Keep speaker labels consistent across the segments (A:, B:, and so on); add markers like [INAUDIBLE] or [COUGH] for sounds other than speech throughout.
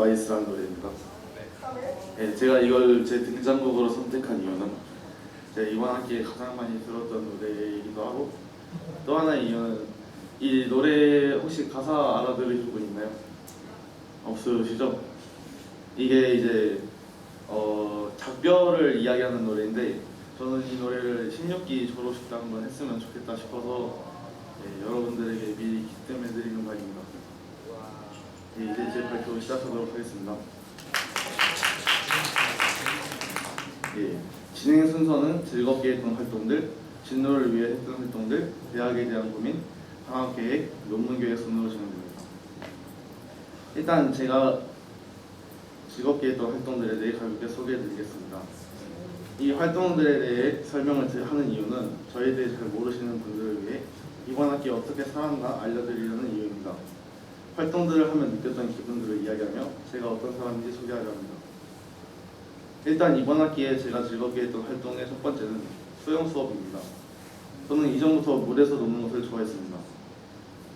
A: 바이스라는 노래입니다. 네, 제가 이걸 제 등장곡으로 선택한 이유는 제가 이번 학기에 가장 많이 들었던 노래이기도 하고 또 하나의 이유는 이 노래 혹시 가사 알아들으실 분 있나요? 없으시죠? 이게 이제 어, 작별을 이야기하는 노래인데 저는 이 노래를 16기 졸업식 때 한번 했으면 좋겠다 싶어서 예, 여러분들에게 미리 기대해드리는 바입니다. 예, 이제 제 발표 시작하도록 하겠습니다. 예, 진행 순서는 즐겁게 했던 활동들, 진로를 위해 했던 활동들, 대학에 대한 고민, 방학 계획, 논문 계획 순으로 진행됩니다. 일단 제가 즐겁게 했던 활동들에 대해 가볍게 소개해드리겠습니다. 이 활동들에 대해 설명을 드- 하는 이유는 저에 대해 잘 모르시는 분들을 위해 이번 학기 어떻게 살았나 알려드리려는 이유입니다. 활동들을 하면 느꼈던 기분들을 이야기하며 제가 어떤 사람인지 소개하려 합니다. 일단 이번 학기에 제가 즐겁게 했던 활동의 첫 번째는 수영 수업입니다. 저는 이전부터 물에서 노는 것을 좋아했습니다.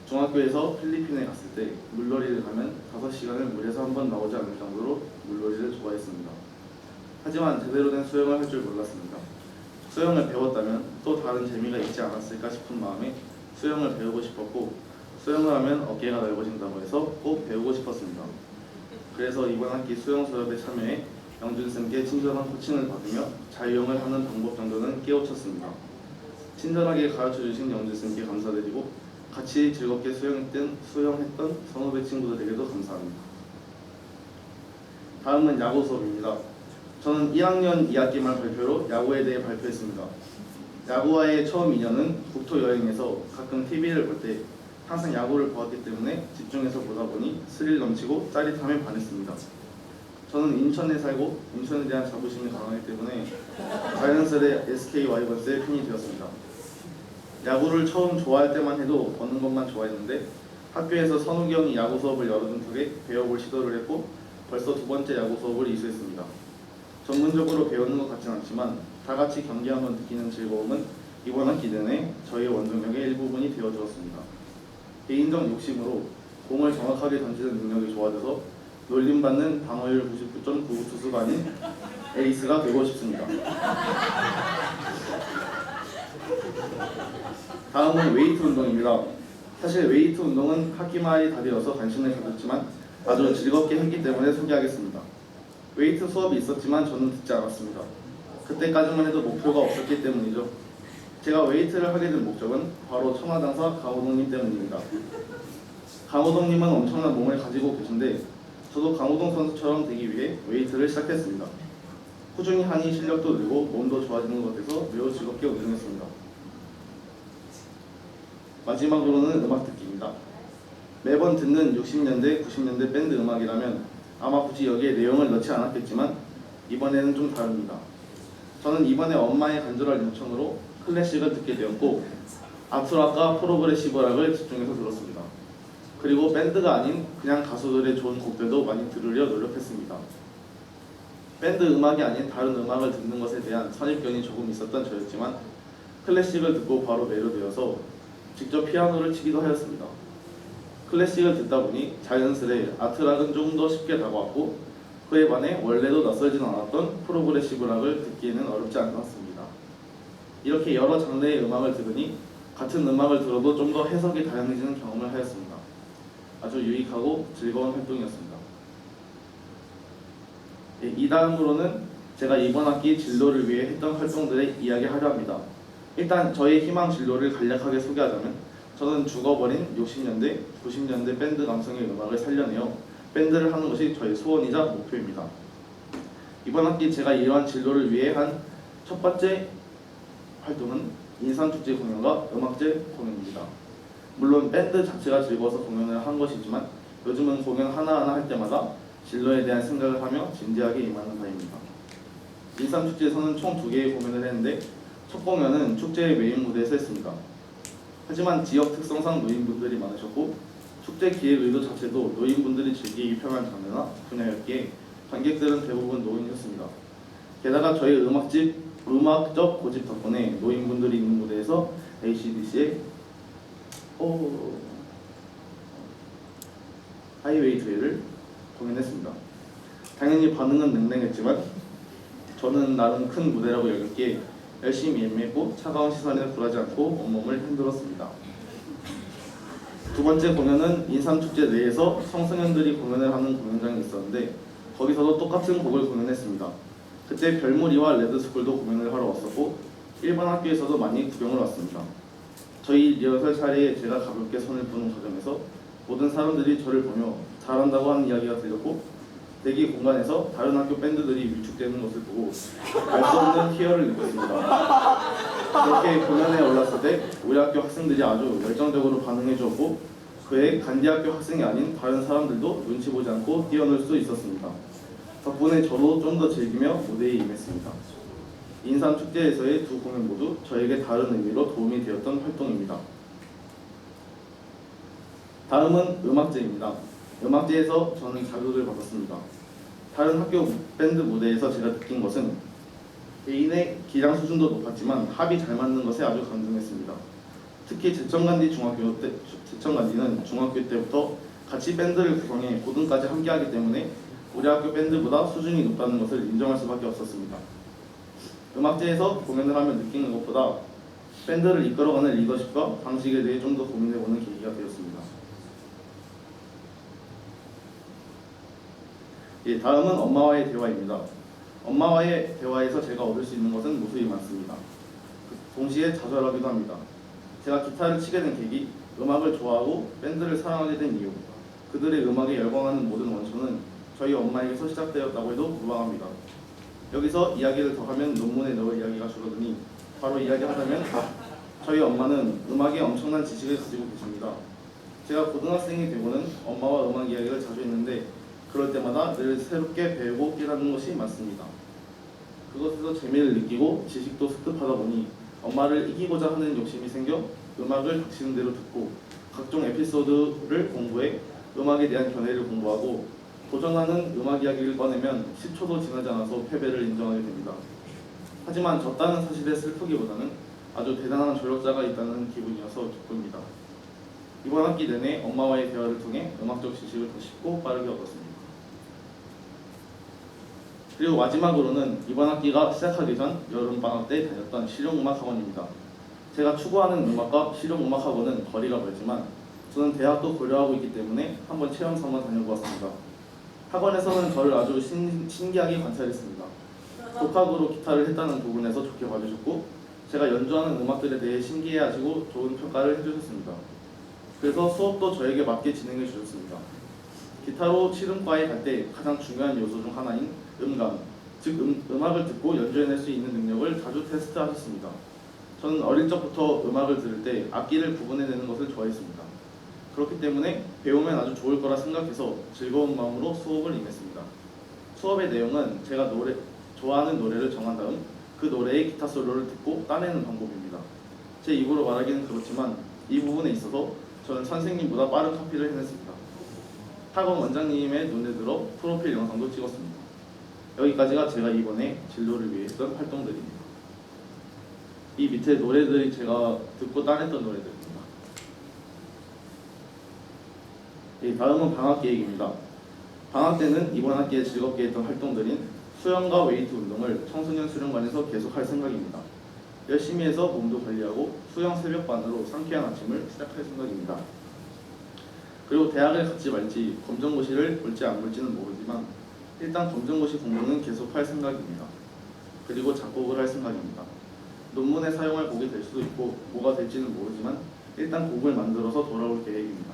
A: 중학교에서 필리핀에 갔을 때 물놀이를 가면 5시간을 물에서 한 번 나오지 않을 정도로 물놀이를 좋아했습니다. 하지만 제대로 된 수영을 할 줄 몰랐습니다. 수영을 배웠다면 또 다른 재미가 있지 않았을까 싶은 마음에 수영을 배우고 싶었고 수영을 하면 어깨가 넓어진다고 해서 꼭 배우고 싶었습니다. 그래서 이번 학기 수영 수업에 참여해 영준 쌤께 친절한 코칭을 받으며 자유형을 하는 방법 정도는 깨우쳤습니다. 친절하게 가르쳐 주신 영준 쌤께 감사드리고 같이 즐겁게 수영했던 수영했던 선후배 친구들에게도 감사합니다. 다음은 야구 수업입니다. 저는 1학년 2학기 말 발표로 야구에 대해 발표했습니다. 야구와의 처음 인연은 국토 여행에서 가끔 TV를 볼때 항상 야구를 보았기 때문에 집중해서 보다 보니 스릴 넘치고 짜릿함에 반했습니다. 저는 인천에 살고 인천에 대한 자부심이 강하기 때문에 자연스레 SK 와이번스의 팬이 되었습니다. 야구를 처음 좋아할 때만 해도 보는 것만 좋아했는데 학교에서 선욱이 형이 야구 수업을 열어준 덕에 배워볼 시도를 했고 벌써 두 번째 야구 수업을 이수했습니다. 전문적으로 배우는 것 같진 않지만 다 같이 경기하면 느끼는 즐거움은 이번 학기 내내 저희 원동력의 일부분이 되어주었습니다. 개인적 욕심으로 공을 정확하게 던지는 능력이 좋아져서 놀림받는 방어율 99.9 투수가 아닌 에이스가 되고 싶습니다. 다음은 웨이트 운동입니다. 사실 웨이트 운동은 다 되어서 관심을 가졌지만 아주 즐겁게 했기 때문에 소개하겠습니다. 웨이트 수업이 있었지만 저는 듣지 않았습니다. 그때까지만 해도 목표가 없었기 때문이죠. 제가 웨이트를 하게 된 목적은 바로 청와당사 강호동님 때문입니다. 강호동님은 엄청난 몸을 가지고 계신데 저도 강호동 선수처럼 되기 위해 웨이트를 시작했습니다. 꾸준히 하니 실력도 늘고 몸도 좋아지는 것 같아서 매우 즐겁게 운동했습니다. 마지막으로는 음악 듣기입니다. 매번 듣는 60년대, 90년대 밴드 음악이라면 아마 굳이 여기에 내용을 넣지 않았겠지만 이번에는 좀 다릅니다. 저는 이번에 엄마의 간절한 요청으로 클래식을 듣게 되었고 아트락과 프로그레시브 락을 집중해서 들었습니다. 그리고 밴드가 아닌 그냥 가수들의 좋은 곡들도 많이 들으려 노력했습니다. 밴드 음악이 아닌 다른 음악을 듣는 것에 대한 선입견이 조금 있었던 저였지만 클래식을 듣고 바로 매료되어서 직접 피아노를 치기도 하였습니다. 클래식을 듣다 보니 자연스레 아트락은 조금 더 쉽게 다가왔고 그에 반해 원래도 낯설진 않았던 프로그레시브 락을 듣기에는 어렵지 않았습니다. 이렇게 여러 장르의 음악을 들으니 같은 음악을 들어도 좀 더 해석이 다양해지는 경험을 하였습니다. 아주 유익하고 즐거운 활동이었습니다. 예, 이 다음으로는 제가 이번 학기 진로를 위해 했던 활동들을 이야기하려 합니다. 일단 저의 희망 진로를 간략하게 소개하자면 저는 죽어버린 60년대, 90년대 밴드 감성의 음악을 살려내어 밴드를 하는 것이 저의 소원이자 목표입니다. 이번 학기 제가 이러한 진로를 위해 한 첫 번째 활동은 인산축제 공연과 음악제 공연입니다. 물론 밴드 자체가 즐거워서 공연을 한 것이지만 요즘은 공연 하나하나 할 때마다 진로에 대한 생각을 하며 진지하게 임하는 바입니다. 인삼축제에서는 총 두 개의 공연을 했는데 첫 공연은 축제의 메인 무대에서 했습니다. 하지만 지역 특성상 노인분들이 많으셨고 축제 기획 의도 자체도 노인분들이 즐기기 편한 장르나 분야였기에 관객들은 대부분 노인이었습니다. 게다가 저희 음악집 음악적 고집 덕분에 노인분들이 있는 무대에서 ACDC의 오 하이웨이 트레이를 공연했습니다. 당연히 반응은 냉랭했지만 저는 나름 큰 무대라고 여겼기에 열심히 임했고 차가운 시선에 굴하지 않고 온몸을 흔들었습니다. 두 번째 공연은 인삼축제 내에서 청소년들이 공연을 하는 공연장이 있었는데 거기서도 똑같은 곡을 공연했습니다. 그때 별무리와 레드스쿨도 공연을 하러 왔었고 일반 학교에서도 많이 구경을 왔습니다. 저희 리허설 차례에 제가 가볍게 손을 부는 과정에서 모든 사람들이 저를 보며 잘한다고 하는 이야기가 들렸고 대기 공간에서 다른 학교 밴드들이 위축되는 것을 보고 알 수 없는 희열을 느꼈습니다. 그렇게 공연에 올랐을 때 우리 학교 학생들이 아주 열정적으로 반응해 주었고 그의 간디 학교 학생이 아닌 다른 사람들도 눈치 보지 않고 뛰어놀 수 있었습니다. 덕분에 저도 좀 더 즐기며 무대에 임했습니다. 인삼 축제에서의 두 공연 모두 저에게 다른 의미로 도움이 되었던 활동입니다. 다음은 음악제입니다. 음악제에서 저는 자극을 받았습니다. 다른 학교 밴드 무대에서 제가 느낀 것은 개인의 기량 수준도 높았지만 합이 잘 맞는 것에 아주 감동했습니다. 특히 제천간디 중학교 때 제천간디는 중학교 때부터 같이 밴드를 구성해 고등까지 함께하기 때문에 우리 학교 밴드보다 수준이 높다는 것을 인정할 수밖에 없었습니다. 음악제에서 공연을 하며 느끼는 것보다 밴드를 이끌어가는 리더십과 방식에 대해 좀 더 고민해보는 계기가 되었습니다. 예, 다음은 엄마와의 대화입니다. 엄마와의 대화에서 제가 얻을 수 있는 것은 무수히 많습니다. 동시에 좌절하기도 합니다. 제가 기타를 치게 된 계기, 음악을 좋아하고 밴드를 사랑하게 된 이유, 그들의 음악에 열광하는 모든 원천은 저희 엄마에게서 시작되었다고 해도 무방합니다. 여기서 이야기를 더 하면 논문에 넣을 이야기가 줄어드니 바로 이야기하자면 저희 엄마는 음악에 엄청난 지식을 가지고 계십니다. 제가 고등학생이 되고는 엄마와 음악 이야기를 자주 했는데 그럴 때마다 늘 새롭게 배우고 깨닫는 것이 많습니다. 그것에서 재미를 느끼고 지식도 습득하다 보니 엄마를 이기고자 하는 욕심이 생겨 음악을 닥치는 대로 듣고 각종 에피소드를 공부해 음악에 대한 견해를 공부하고 도전하는 음악 이야기를 꺼내면 10초도 지나지 않아서 패배를 인정하게 됩니다. 하지만 졌다는 사실에 슬프기보다는 아주 대단한 조력자가 있다는 기분이어서 기쁩니다. 이번 학기 내내 엄마와의 대화를 통해 음악적 지식을 더 쉽고 빠르게 얻었습니다. 그리고 마지막으로는 이번 학기가 시작하기 전 여름방학 때 다녔던 실용음악 학원입니다. 제가 추구하는 음악과 실용음악 학원은 거리가 멀지만 저는 대학도 고려하고 있기 때문에 한번 체험 삼아 다녀보았습니다. 학원에서는 저를 아주 신, 신기하게 관찰했습니다. 독학으로 기타를 했다는 부분에서 좋게 봐주셨고 제가 연주하는 음악들에 대해 신기해하시고 좋은 평가를 해주셨습니다. 그래서 수업도 저에게 맞게 진행해 주셨습니다. 기타로 실음과에 갈 때 가장 중요한 요소 중 하나인 음감, 즉 음, 음악을 듣고 연주해낼 수 있는 능력을 자주 테스트하셨습니다. 저는 어릴 적부터 음악을 들을 때 악기를 구분해내는 것을 좋아했습니다. 그렇기 때문에 배우면 아주 좋을 거라 생각해서 즐거운 마음으로 수업을 임했습니다. 수업의 내용은 제가 노래 좋아하는 노래를 정한 다음 그 노래의 기타 솔로를 듣고 따내는 방법입니다. 제 입으로 말하기는 그렇지만 이 부분에 있어서 저는 선생님보다 빠른 카피를 해냈습니다. 학원 원장님의 눈에 들어 프로필 영상도 찍었습니다. 여기까지가 제가 이번에 진로를 위해 했던 활동들입니다. 이 밑에 노래들이 제가 듣고 따냈던 노래들입니다. 예, 다음은 방학 계획입니다. 방학 때는 이번 학기에 즐겁게 했던 활동들인 수영과 웨이트 운동을 청소년 수련관에서 계속할 생각입니다. 열심히 해서 몸도 관리하고 수영 새벽반으로 상쾌한 아침을 시작할 생각입니다. 그리고 대학을 갔지 말지 검정고시를 볼지 안 볼지는 모르지만 일단 검정고시 공부는 계속할 생각입니다. 그리고 작곡을 할 생각입니다. 논문에 사용할 곡이 될 수도 있고 뭐가 될지는 모르지만 일단 곡을 만들어서 돌아올 계획입니다.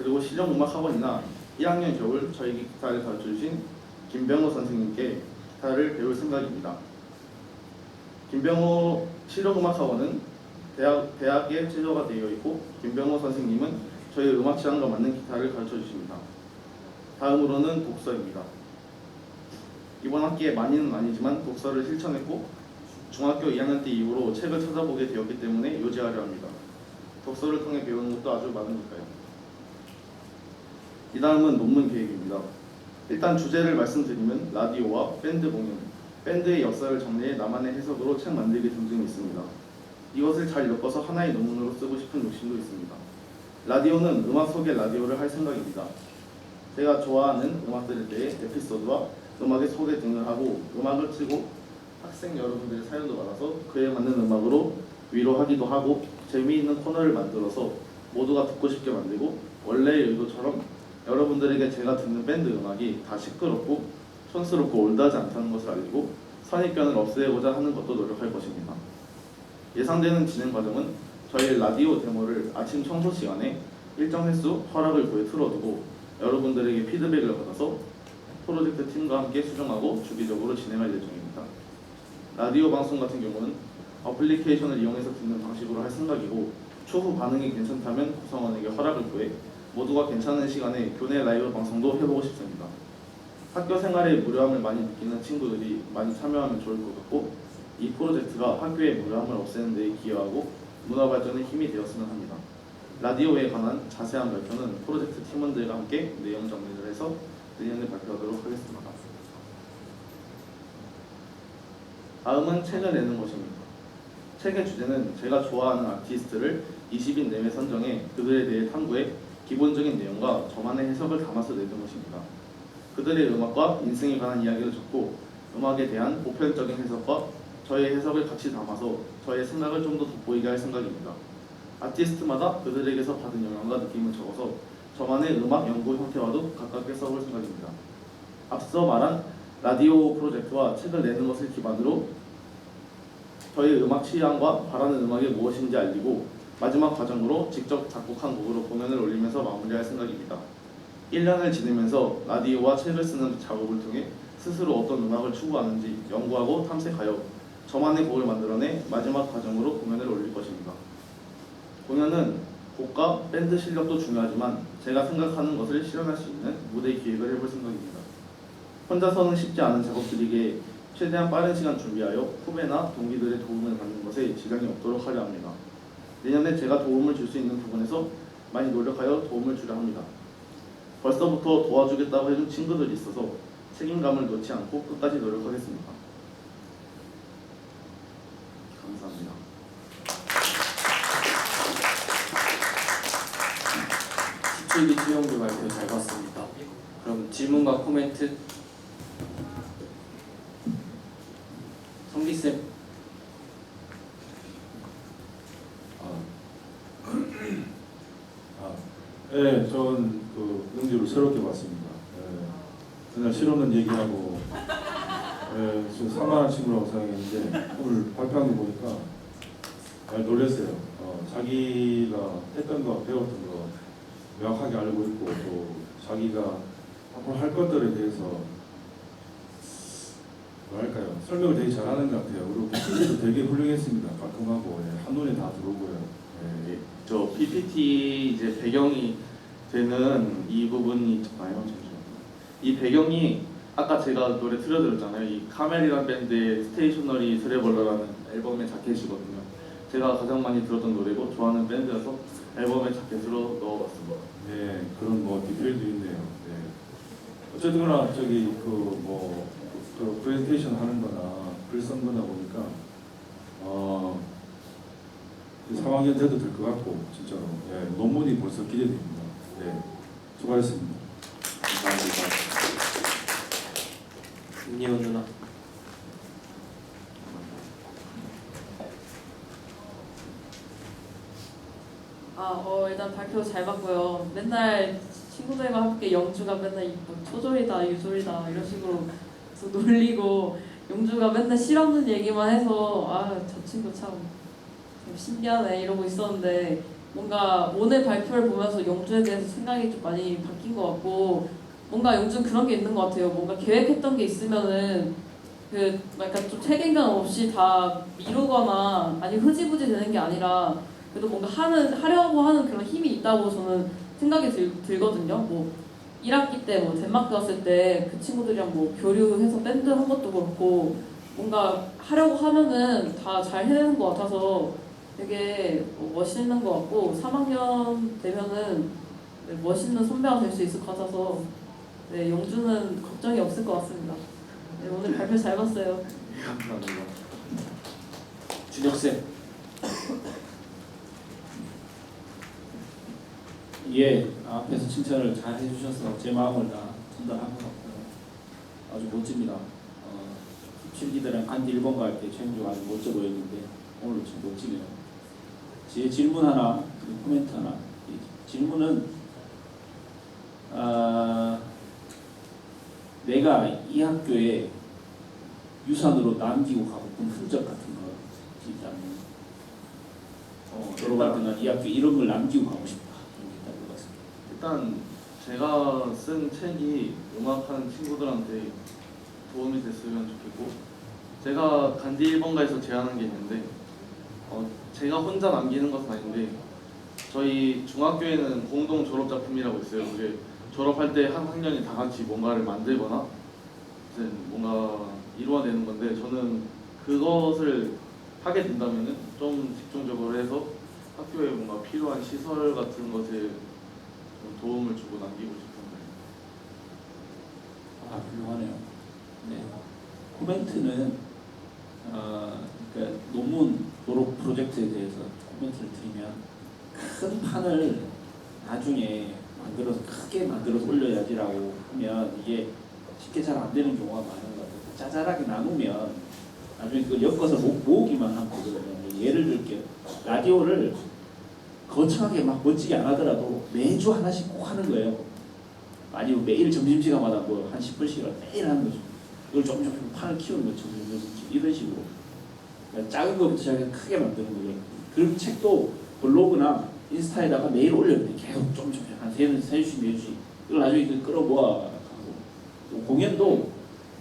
A: 그리고 실용음악 학원이나 1학년 겨울 저에게 기타를 가르쳐주신 김병호 선생님께 기타를 배울 생각입니다. 김병호 실용음악 학원은 대학, 대학에 취조가 되어 있고 김병호 선생님은 저희 음악 취향과 맞는 기타를 가르쳐 주십니다. 다음으로는 독서입니다. 이번 학기에 많이는 아니지만 독서를 실천했고 중학교 2학년 때 이후로 책을 찾아보게 되었기 때문에 요지하려 합니다. 독서를 통해 배우는 것도 아주 많으니까요. 이 다음은 논문 계획입니다. 일단 주제를 말씀드리면 라디오와 밴드 공연, 밴드의 역사를 정리해 나만의 해석으로 책 만들기 등등이 있습니다. 이것을 잘 엮어서 하나의 논문으로 쓰고 싶은 욕심도 있습니다. 라디오는 음악 속의 라디오를 할 생각입니다. 제가 좋아하는 음악들에 대해 에피소드와 음악의 소개 등을 하고 음악을 틀고 학생 여러분들의 사연도 받아서 그에 맞는 음악으로 위로하기도 하고 재미있는 코너를 만들어서 모두가 듣고 싶게 만들고 원래의 의도처럼 여러분들에게 제가 듣는 밴드 음악이 다 시끄럽고 촌스럽고 올드하지 않다는 것을 알리고 선입견을 없애고자 하는 것도 노력할 것입니다. 예상되는 진행 과정은 저희 라디오 데모를 아침 청소 시간에 일정 횟수 허락을 구해 틀어두고 여러분들에게 피드백을 받아서 프로젝트 팀과 함께 수정하고 주기적으로 진행할 예정입니다. 라디오 방송 같은 경우는 어플리케이션을 이용해서 듣는 방식으로 할 생각이고 추후 반응이 괜찮다면 구성원에게 허락을 구해 모두가 괜찮은 시간에 교내 라이브 방송도 해보고 싶습니다. 학교 생활의 무료함을 많이 느끼는 친구들이 많이 참여하면 좋을 것 같고 이 프로젝트가 학교의 무료함을 없애는 데 기여하고 문화 발전에 힘이 되었으면 합니다. 라디오에 관한 자세한 발표는 프로젝트 팀원들과 함께 내용 정리를 해서 내년에 발표하도록 하겠습니다. 다음은 책을 내는 것입니다. 책의 주제는 제가 좋아하는 아티스트를 20인 내외 선정해 그들에 대해 탐구해 기본적인 내용과 저만의 해석을 담아서 내는 것입니다. 그들의 음악과 인생에 관한 이야기를 적고 음악에 대한 보편적인 해석과 저의 해석을 같이 담아서 저의 생각을 좀 더 돋보이게 할 생각입니다. 아티스트마다 그들에게서 받은 영향과 느낌을 적어서 저만의 음악 연구 형태와도 가깝게 써볼 생각입니다. 앞서 말한 라디오 프로젝트와 책을 내는 것을 기반으로 저의 음악 취향과 바라는 음악이 무엇인지 알리고 마지막 과정으로 직접 작곡한 곡으로 공연을 올리면서 마무리할 생각입니다. 1년을 지내면서 라디오와 책을 쓰는 작업을 통해 스스로 어떤 음악을 추구하는지 연구하고 탐색하여 저만의 곡을 만들어내 마지막 과정으로 공연을 올릴 것입니다. 공연은 곡과 밴드 실력도 중요하지만 제가 생각하는 것을 실현할 수 있는 무대 기획을 해볼 생각입니다. 혼자서는 쉽지 않은 작업들이기에 최대한 빠른 시간 준비하여 후배나 동기들의 도움을 받는 것에 지장이 없도록 하려 합니다. 내년에 제가 도움을 줄 수 있는 부분에서 많이 노력하여 도움을 주려 합니다. 벌써부터 도와주겠다고 해준 친구들이 있어서 책임감을 놓지 않고 끝까지 노력하겠습니다. 감사합니다.
B: 17기 투영부 발표 잘 봤습니다. 그럼 질문과 코멘트 성기쌤
C: 아, 예, 저는 그 영주를 새롭게 봤습니다. 예, 그날 실없는 얘기하고 예, 저 산만한 친구라고 생각했는데 오늘 발표한 거 보니까 많이 놀랐어요. 어, 자기가 했던 거, 배웠던 거 명확하게 알고 있고 또 자기가 앞으로 할 것들에 대해서 뭐랄까요 설명을 되게 잘하는 것 같아요. 그리고 PPT도 되게 훌륭했습니다. 깔끔하고 예, 한눈에 다 들어오고요. 예,
A: 예, 저 PPT 이제 배경이 되는 이 부분이 잠깐만요 잠시만요. 이 배경이 아까 제가 노래 틀어드렸잖아요. 이 카멜이란 밴드의 스테이셔너리 트래블러라는 앨범의 자켓이거든요. 제가 가장 많이 들었던 노래고 좋아하는 밴드여서 앨범의 자켓으로 넣어봤습니다.
C: 네, 그런 뭐 디테일도 있네요. 네. 어쨌거나 저기 그 뭐 그 프레젠테이션 하는 거나 글 쓴 거나 보니까 어 3학년 돼도 될 것 같고 진짜로 예, 논문이 벌써 기대됩니다. 네, 수고하셨습니다.
A: 감사합니다.
B: 김예원 누나
D: 아, 어, 일단 발표 잘 봤고요. 맨날 친구들과 함께 영주가 맨날 뭐 초졸이다, 유졸이다 이런 식으로 놀리고 영주가 맨날 실없는 얘기만 해서 아, 저 친구 참, 참 신기하네 이러고 있었는데 뭔가 오늘 발표를 보면서 영주에 대해서 생각이 좀 많이 바뀐 것 같고 뭔가 영주는 그런 게 있는 것 같아요. 뭔가 계획했던 게 있으면은 그 약간 좀 책임감 없이 다 미루거나 아니 흐지부지 되는 게 아니라 그래도 뭔가 하는 하려고 하는 그런 힘이 있다고 저는 생각이 들, 들거든요. 뭐 1학기 때 뭐 덴마크 갔을 때 그 친구들이랑 뭐 교류해서 밴드 한 것도 그렇고 뭔가 하려고 하면은 다 잘 해내는 것 같아서 되게 뭐 멋있는 것 같고 3학년 되면은 네, 멋있는 선배가 될 수 있을 것 같아서 네, 영주는 걱정이 없을 것 같습니다. 네, 오늘 발표 잘 봤어요.
A: 감사합니다.
B: 준혁 쌤 [LAUGHS]
E: 예,
C: 앞에서 칭찬을 잘 해주셔서 제 마음을 다 전달한 것 같고요. 아주 멋집니다. 어, 실기들은 간디 1번 갈때 최영주가 아주 멋져 보였는데 오늘 좀 멋지네요. 제 질문 하나, 그리고 코멘트 하나. 이 질문은 아, 내가 이 학교에 유산으로 남기고 가고 싶은 흔적 같은 거 있다면 어, 졸업할 때는 이 학교 이런 걸 남기고 가고 싶다. 이런 게 같습니다.
A: 일단 제가 쓴 책이 음악하는 친구들한테 도움이 됐으면 좋겠고 제가 간디 1번가에서 제안한 게 있는데 어, 제가 혼자 남기는 것은 아닌데 저희 중학교에는 공동 졸업 작품이라고 있어요. 그게 졸업할 때 한 학년이 다 같이 뭔가를 만들거나 뭔가 이루어내는 건데 저는 그것을 하게 된다면은 좀 집중적으로 해서 학교에 뭔가 필요한 시설 같은 것에 좀 도움을 주고 남기고 싶은 거예요.
C: 아 훌륭하네요. 네. 코멘트는 어, 그러니까 논문 졸업 프로젝트에 대해서 코멘트를 드리면 큰 판을 나중에 만들어서 크게 만들어서 올려야지라고 하면 이게 쉽게 잘 안 되는 경우가 많은 것 같아요. 짜잘하게 나누면 나중에 그걸 엮어서 모, 모으기만 하면 되거든요. 예를 들게요. 라디오를 거창하게 막 멋지게 안 하더라도 매주 하나씩 꼭 하는 거예요. 아니면 매일 점심시간마다 뭐 한 10분씩을 매일 하는 거죠. 이걸 조금 판을 키우는 거죠. 이런 식으로. 작은 것부터 시작해서 크게 만드는 거죠. 그 책도 블로그나 인스타에다가 매일 올려야 돼. 계속 조금 한 세, 세 주씩, 네 주씩. 이걸 나중에 그 끌어모아. 또 공연도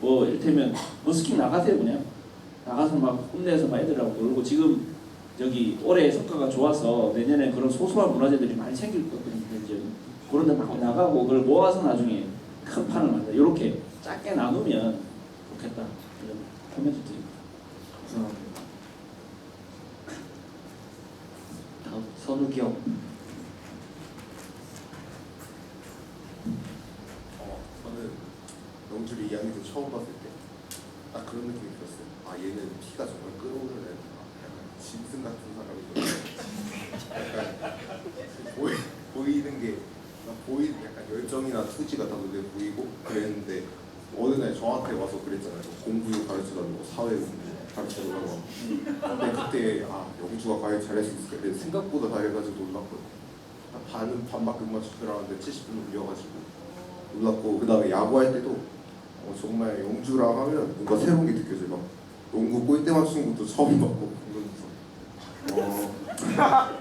C: 뭐 이를테면 버스킹 나가세요 그냥. 나가서 막 홈내에서 막 애들하고 놀고 지금 저기 올해 성과가 좋아서 내년에 그런 소소한 문화재들이 많이 생길 거거든요. 이제 그런 데 막 나가고 그걸 모아서 나중에 큰 판을 만들어 이렇게 작게 나누면 좋겠다 이런 코멘트 드립니다.
A: 감사합니다.
B: 다음 선욱이 형.
E: 어, 저는 2학년 때 처음 봤을 때딱 그런 느낌이 들었어요. 아 얘는 피가 정말 끓어오르는. 약간 짐승 같은 사람이거든요. 약간 보이, 보이는 게 보이 약간 열정이나 투지가 다 눈에 보이고 그랬는데 어느 날 저한테 와서 그랬잖아요. 공부 가르쳐달라고 사회 공부 가르쳐달라고. 근데 그때 아 영주가 과연 잘할 수 있을까? 근데 생각보다 잘해가지고 놀랐거든요. 한 반은 반밖에 못 맞출 줄 알았는데 70분 올려가지고 놀랐고 그 다음에 야구할 때도 어, 정말 영주랑 하면 뭔가 새로운 게 느껴져요. 막 농구 골대 맞추는 것도 처음 봤고 그러면서 어,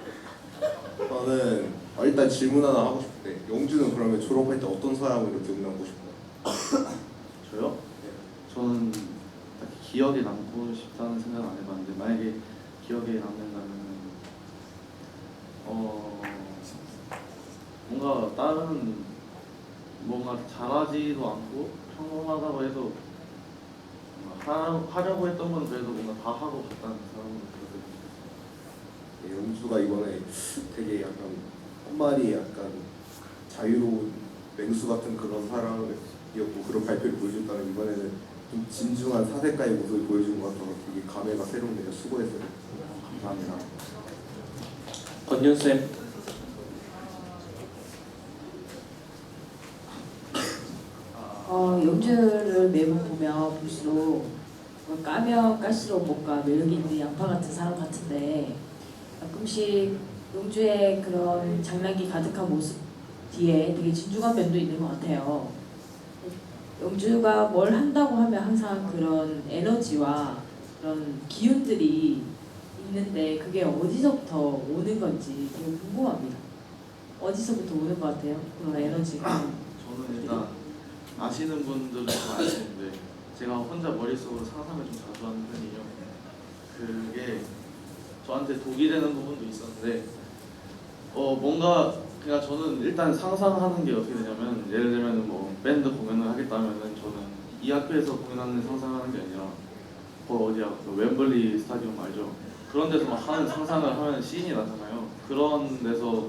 E: [LAUGHS] 저는 어, 일단 질문 하나 하고 싶은데 영주는 그러면 졸업할 때 어떤 사람으로 기억나고 싶나요?
A: 저요? 저는 딱히 기억에 남고 싶다는 생각 안 해봤는데 만약에 기억에 남는다면 어 뭔가 다른 뭔가 잘하지도 않고 평범하다고 해도 하려고 했던 건 그래도 뭔가 다 하고 갔다는 사람으로 들었어요.
E: 네, 영주가 이번에 되게 약간 한 마리 약간 자유로운 맹수 같은 그런 사람이었고 그런 발표를 보여줬다면 이번에는 좀 진중한 사색가의 모습을 보여준 것 같아서 되게 감회가 새롭네요. 수고했어요. 감사합니다.
B: 권현 쌤.
F: 어, 영주를 매번 보면 볼수록 뭐 까면 깔수록 뭔가 매력이 있는 양파 같은 사람 같은데 가끔씩 영주의 그런 장난기 가득한 모습 뒤에 되게 진중한 면도 있는 것 같아요. 영주가 뭘 한다고 하면 항상 그런 에너지와 그런 기운들이 있는데 그게 어디서부터 오는 건지 궁금합니다. 어디서부터 오는 것 같아요? 그런 에너지가.
A: 저는 일단 아시는 분들은 좀 아시는데 제가 혼자 머릿속으로 상상을 좀 자주 하는 편이에요. 그게 저한테 독이 되는 부분도 있었는데 어 뭔가 그냥 저는 일단 상상하는 게 어떻게 되냐면 예를 들면 뭐 밴드 공연을 하겠다면은 저는 이 학교에서 공연하는 상상하는 게 아니라 그 어디야 그 웸블리 스타디움 알죠? 그런 데서 막 하는 상상을 하면 씬이 나잖아요. 그런 데서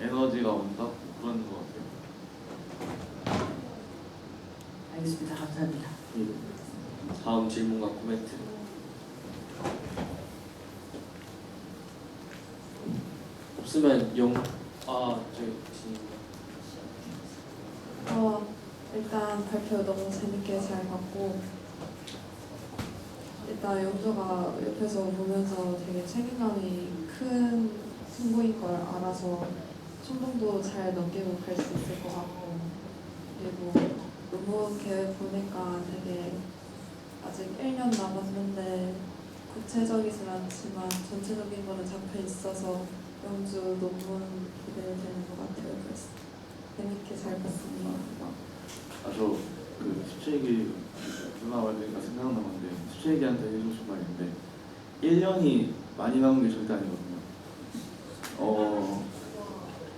A: 에너지가 온다 그런 것 같아요.
F: 알겠습니다. 감사합니다.
B: 다음 질문과 코멘트. 없으면 영. 아 저기 진입니다.
G: 일단 발표 너무 재밌게 잘 봤고 일단 영조가 옆에서 보면서 되게 책임감이 큰 승부인 걸 알아서 충동도 잘 넘기고 갈 수 있을 것 같고 그리고 논문 계획 보니까 되게 아직 1년 남았는데 구체적이진 않지만 전체적인 거는 잡혀 있어서 영주 논문 기대되는 것 같아요. 그래서 재밌게 잘 봤습니다.
A: 아저그 수채기 누나 말하니까 생각나는 건데 수채기한테 해주고 싶은 있는데 1년이 많이 남은 게 절대 아니거든요. 어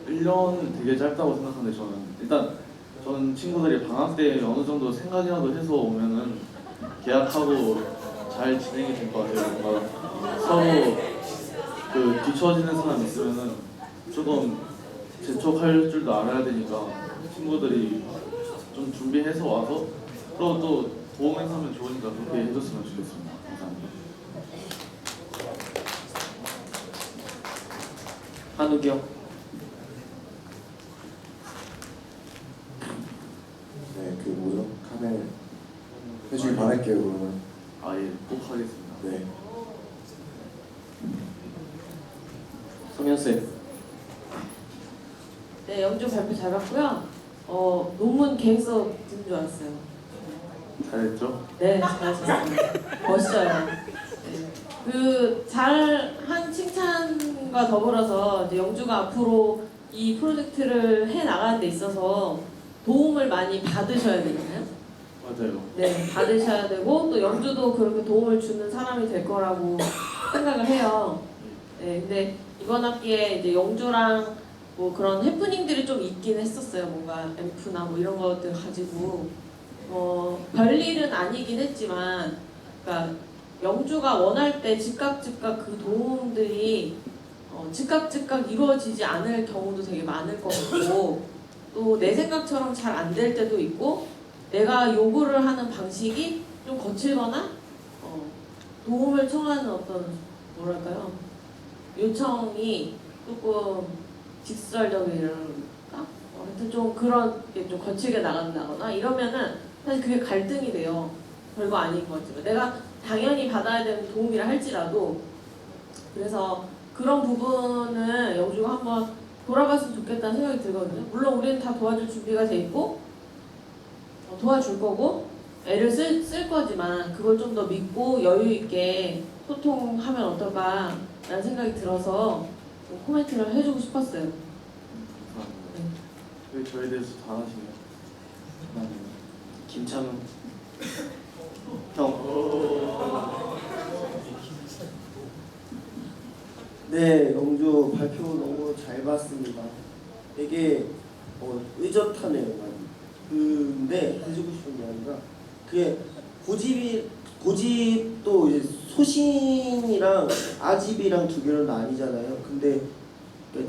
A: 1년 되게 짧다고 생각하는데 저는 일단 저는 친구들이 방학 때 어느 정도 생각이라도 해서 오면은 계약하고 잘 진행이 될 것 같아요. 뭔가 서로 그 뒤처지는 사람 있으면은 조금 재촉할 줄도 알아야 되니까 친구들이 좀 준비해서 와서 또또 도움을 하면 좋으니까 그렇게 해줬으면 좋겠습니다. 감사합니다.
B: 한우기 형.
H: 네, 그 뭐죠? 카메라 해주길 바랄게요 그러면.
A: 아 예 꼭 하겠습니다.
H: 네.
B: 성현 쌤.
F: 네, 영주 발표 잘 봤고요. 어, 논문 계획서 듣는 줄 알았어요.
A: 잘했죠?
F: 네, 잘하셨어요. 멋져요. 네. 그 잘한 칭찬과 더불어서 이제 영주가 앞으로 이 프로젝트를 해 나가는 데 있어서 도움을 많이 받으셔야 되잖아요.
A: 맞아요.
F: 네, 받으셔야 되고 또 영주도 그렇게 도움을 주는 사람이 될 거라고 생각을 해요. 네, 근데 이번 학기에 이제 영주랑 뭐 그런 해프닝들이 좀 있긴 했었어요. 뭔가 앰프나 뭐 이런 것들 가지고 어 별일은 아니긴 했지만, 그러니까 영주가 원할 때 즉각 즉각 그 도움들이 어, 즉각 즉각 이루어지지 않을 경우도 되게 많을 것 같고 또 내 생각처럼 잘 안 될 때도 있고 내가 요구를 하는 방식이 좀 거칠거나 어, 도움을 청하는 어떤 뭐랄까요 요청이 조금 직설적이랄까? 어, 하여튼 좀 그런 게 좀 거칠게 나간다거나 이러면은 사실 그게 갈등이 돼요. 별거 아닌 것 같지만. 내가 당연히 받아야 되는 도움이라 할지라도. 그래서 그런 부분은 영주가 한번 돌아봤으면 좋겠다는 생각이 들거든요. 물론 우리는 다 도와줄 준비가 돼 있고 어, 도와줄 거고 애를 쓸, 쓸 거지만 그걸 좀 더 믿고 여유 있게 소통하면 어떨까라는 생각이 들어서 좀 코멘트를 해주고 싶었어요.
A: 감사합니다. 왜 저에 대해서 잘하시네요. 감사합니다.
B: 김찬우. 형.
I: 네, 영주 발표 너무 잘 봤습니다. 되게 어, 의젓하네요, 많이. 근데 해주고 싶은 게 아니라 그게 고집이 고집도 이제 소신이랑 아집이랑 두 개로 나뉘잖아요. 근데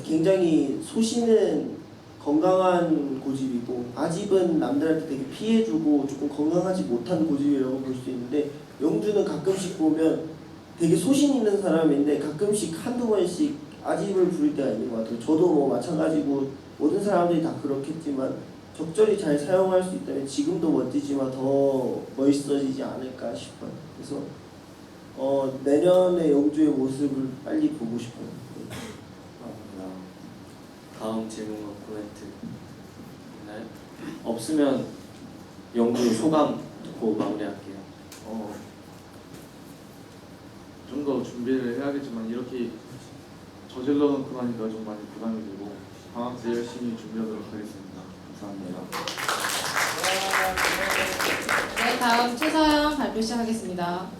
I: 굉장히 소신은 건강한 고집이고 아집은 남들한테 되게 피해주고 조금 건강하지 못한 고집이라고 볼 수 있는데 영주는 가끔씩 보면 되게 소신 있는 사람인데 가끔씩 한두 번씩 아집을 부릴 때가 있는 것 같아요. 저도 뭐 마찬가지고 모든 사람들이 다 그렇겠지만 적절히 잘 사용할 수 있다면 지금도 멋지지만 더 멋있어지지 않을까 싶어요. 그래서 어, 내년에 영주의 모습을 빨리 보고 싶어요. 네.
B: 감사합니다. 다음 질문과 코멘트 있나요? 없으면 영주 소감 듣고 마무리할게요.
A: 어, 좀 더 준비를 해야겠지만 이렇게 저질러 놓고 나니까 좀 많이 부담이 되고 방학 때 열심히 준비하도록 하겠습니다. 감사합니다.
J: 네, 다음 최서영 발표 시작하겠습니다.